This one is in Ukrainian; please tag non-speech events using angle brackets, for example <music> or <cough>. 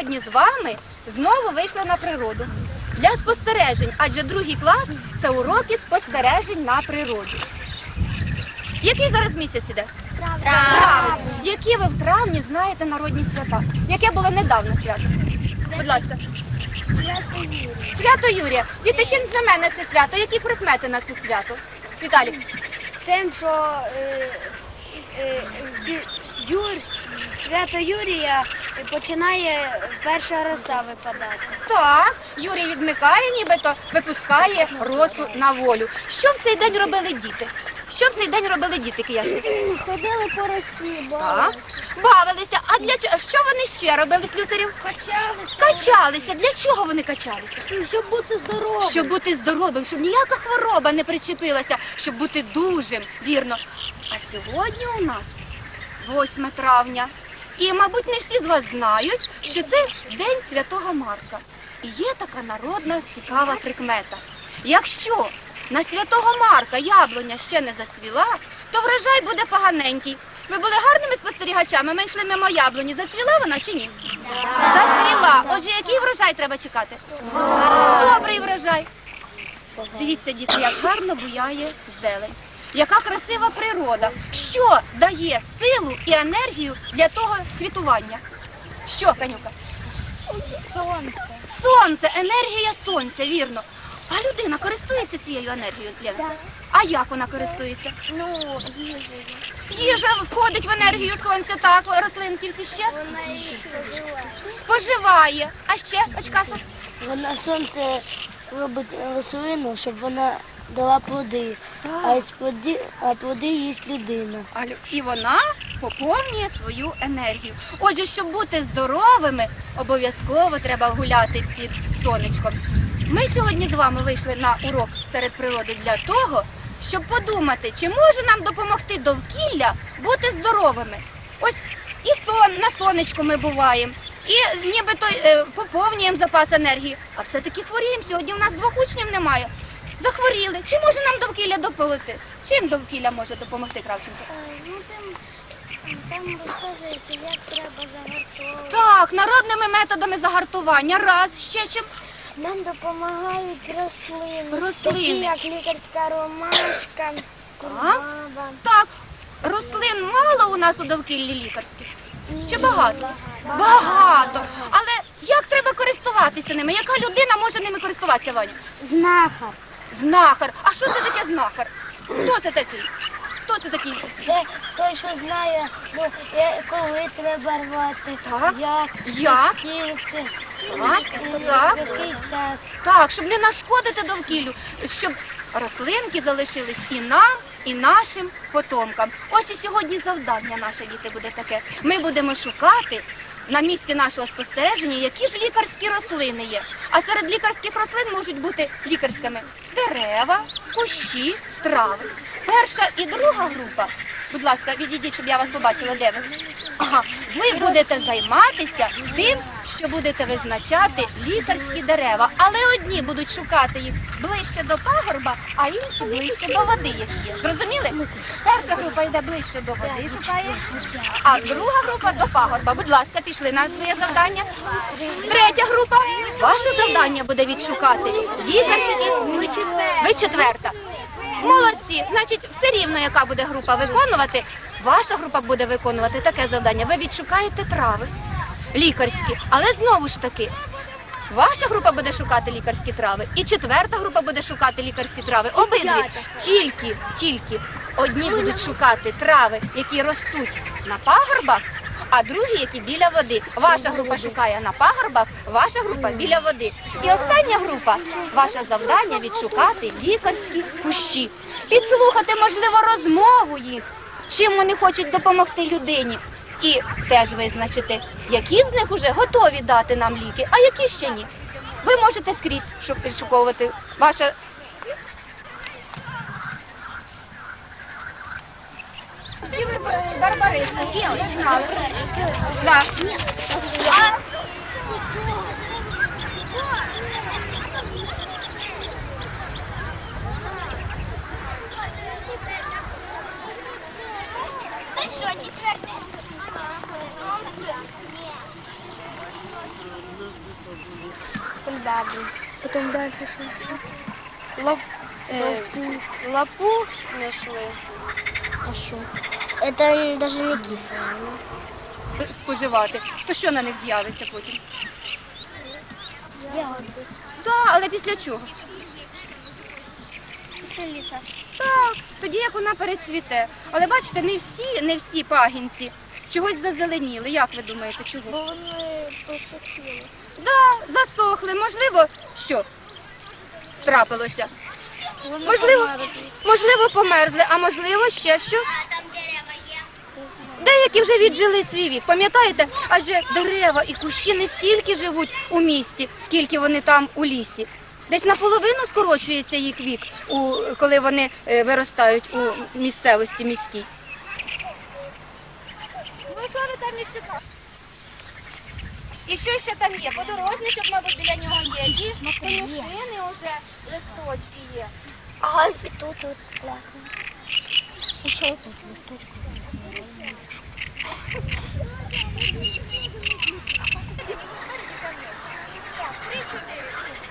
сьогодні з вами знову вийшли на природу для спостережень, адже другий клас це уроки спостережень на природі. Який зараз місяць іде? Травень. Які ви в травні знаєте народні свята? Яке було недавно свято? Будь ласка. Свято Юрія. Діти, чим знамене це свято? Які прикмети на це свято? Віталій. Тим, що е, е, Юр, свято Юрія починає перша роса випадати. Так, Юрій відмикає, нібито випускає росу на волю. Що в цей день робили діти? Що в цей день робили діти, кияшки? <clears throat> Ходили по росі, Так. Бавилися. А для чого? Що вони ще робили, слюсарів? качалися, Качалися. Для чого вони качалися? щоб бути здоровим. Щоб бути здоровим, щоб ніяка хвороба не причепилася, щоб бути дужим, вірно. А сьогодні у нас 8 травня. І, мабуть, не всі з вас знають, що це День Святого Марка. І є така народна цікава прикмета. Якщо на святого Марка яблуня ще не зацвіла, то врожай буде поганенький. Ви були гарними спостерігачами, ми мимо яблуні. Зацвіла вона чи ні? Зацвіла. Отже, який врожай треба чекати? Добрий врожай. Дивіться, діти, як гарно буяє зелень. Яка красива природа. Що дає силу і енергію для того квітування? Що, Канюка? Сонце. Сонце, енергія сонця, вірно. А людина користується цією енергією, Лена? Так. А як вона користується? Ну, їжею. Їжа входить в енергію сонця, так, рослинки всі ще Вона її споживає. споживає. А ще, очкасу? Вона сонце робить рослину, щоб вона дала плоди. А із плоди, а плоди їсть людина. А лю- І вона поповнює свою енергію. Отже, щоб бути здоровими, обов'язково треба гуляти під сонечком. Ми сьогодні з вами вийшли на урок серед природи для того, щоб подумати, чи може нам допомогти довкілля бути здоровими. Ось і сон на сонечку ми буваємо, і нібито е, поповнюємо запас енергії, а все-таки хворіємо. Сьогодні у нас двох учнів немає. Захворіли. Чи може нам довкілля допомогти? Чим довкілля може допомогти Кравченко? Ну, там, там розказується, як треба загартовувати. Так, народними методами загартування. Раз, ще чим. Нам допомагають рослини. Рослини. Такі, як лікарська ромашка, кульбаба. Так, рослин мало у нас у довкіллі лікарських. Чи багато? Багато. Але як треба користуватися ними? Яка людина може ними користуватися, Ваня? Знахар. Знахар. А що це таке знахар? Хто це такий? Хто це такий? Це той, що знає, ну, я- коли треба рвати, Так. як, Як? скільки, Так, і так. який час. Так, щоб не нашкодити довкіллю, щоб рослинки залишились і нам, і нашим потомкам. Ось і сьогодні завдання наше діти буде таке. Ми будемо шукати на місці нашого спостереження, які ж лікарські рослини є. А серед лікарських рослин можуть бути лікарськими дерева, кущі, трави. Перша і друга група. Будь ласка, відійдіть, щоб я вас побачила, де ви. Ага, ви будете займатися тим, що будете визначати лікарські дерева, але одні будуть шукати їх ближче до пагорба, а інші ближче до води, які є. Зрозуміли? Перша група йде ближче до води, шукає, а друга група до пагорба. Будь ласка, пішли на своє завдання. Третя група. Ваше завдання буде відшукати лікарські. Ви четверта. Молодці. Значить, все рівно, яка буде група виконувати, ваша група буде виконувати таке завдання. Ви відшукаєте трави лікарські, але знову ж таки. Ваша група буде шукати лікарські трави, і четверта група буде шукати лікарські трави. Обидві тільки, тільки одні будуть шукати трави, які ростуть на пагорбах, а другі, які біля води. Ваша група шукає на пагорбах, ваша група біля води. І остання група, ваше завдання відшукати лікарські кущі, підслухати, можливо, розмову їх, чим вони хочуть допомогти людині. І теж визначити, які з них вже готові дати нам ліки, а які ще ні. Ви можете скрізь шу- підшуковувати ваше. Знали. Да. А Ти що, четверте? Потім бабу. Потім далі що? Лап... е, лапу знайшли. А що? Це навіть не кисло. споживати. То що на них з'явиться потім? Ягоди. Так, але після чого? Після літа. Так, тоді як вона перецвіте. Але бачите, не всі, не всі пагінці чогось зазеленіли. Як ви думаєте, чого? Бо вони почерпіли. Да, засохли. Можливо, що трапилося? Вони Можливо, померзли. можливо, померзли, а можливо, ще що. Деякі вже віджили свій вік. Пам'ятаєте? Адже дерева і кущі не стільки живуть у місті, скільки вони там у лісі. Десь наполовину скорочується їх вік, коли вони е, виростають у місцевості міській. Ну що ви там відчекали? І що ще там є? Подорожничок, мабуть, біля нього є. І конюшини вже листочки є. Ага, і тут от класно. І що тут листочки? Три-чотири.